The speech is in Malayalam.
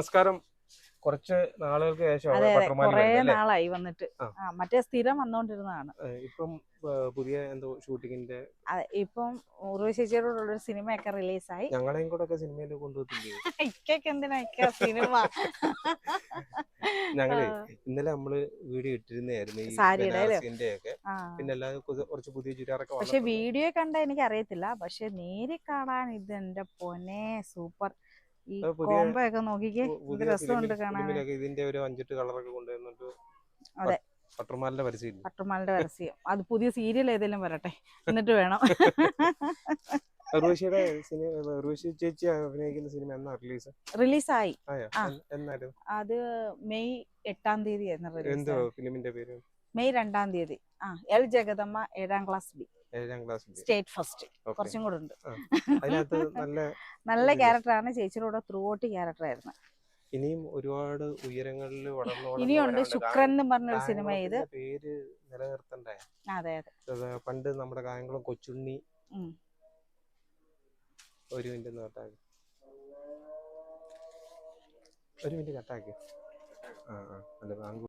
നമസ്കാരം കുറച്ച് നാളുകൾക്ക് ശേഷം കൊറേ നാളായി വന്നിട്ട്. മറ്റേ സ്ഥിരം വന്നോണ്ടിരുന്നതാണ്. ഇപ്പം പുതിയ എന്തോ ഷൂട്ടിങ്ങിന്റെ ഇപ്പം ഉർവശി ഒരു സിനിമയൊക്കെ റിലീസായി. ഞങ്ങളെയും കൂടെ ഒക്കെ സിനിമയിൽ കൊണ്ടുപോകത്തില്ലേ? ഇക്കൊക്കെ എന്തിനാ സിനിമ? ഞങ്ങളെ ഇന്നലെ നമ്മൾ വീഡിയോ ഇട്ടിരുന്നായിരുന്നു ഈ സാരിയുടെ ഒക്കെ പിന്നെ കുറച്ച് പുതിയ ചുരിദാറൊക്കെ പക്ഷെ. വീഡിയോ കണ്ട എനിക്ക് അറിയത്തില്ല. പക്ഷെ നേരി കാണാൻ ഇത് എന്റെ പൊന്നെ സൂപ്പർ. ഈ കോംബോ ഒക്കെ നോക്കിക്കേ രസമുണ്ട് കാണാൻ. ഇതിന്റെ ഒരു അഞ്ചെട്ട് കളറൊക്കെ കൊണ്ടുവന്നിട്ട് അതെ. പട്ടർമാലിന്റെ പരസ്യം പട്ടുമാലിന്റെ പരസ്യം. അത് പുതിയ സീരിയൽ ഏതെങ്കിലും വരട്ടെ എന്നിട്ട് വേണം. സിനിമ ചേച്ചി അഭിനയിക്കുന്ന സിനിമ എന്നാ റിലീസ്? റിലീസായി. അത് മെയ് എട്ടാം തീയതി എന്തോ ഫിലിമിന്റെ പേര്? മെയ് രണ്ടാം തീയതി. ആ എൽ ജഗദമ്മ ഏഴാം ക്ലാസ് ബി. ഏഴാം ക്ലാസ് സ്റ്റേറ്റ് ഫസ്റ്റ്. കുറച്ചും കൂടെ ഉണ്ട്. അതിനകത്ത് നല്ല നല്ല. ക്യാരക്ടറാണ് ചേച്ചിയുടെ ത്രൂ ഔട്ട് ക്യാരക്ടർ ആയിരുന്നു ഇനിയും ഒരുപാട് ഉയരങ്ങളിൽ ഇനിയുണ്ട്. ശുക്രൻ എന്ന് പറഞ്ഞൊരു സിനിമ ഇത്. പേര് നിലനിർത്തണ്ടേ? അതെ അതെ. പണ്ട് നമ്മുടെ കായംകുളം കൊച്ചുണ്ണി ഒരു മിനിറ്റ് ഒന്ന് കട്ടാക്കി ഒരു മിനിറ്റ് കട്ടാക്കി ആ ആ. അല്ല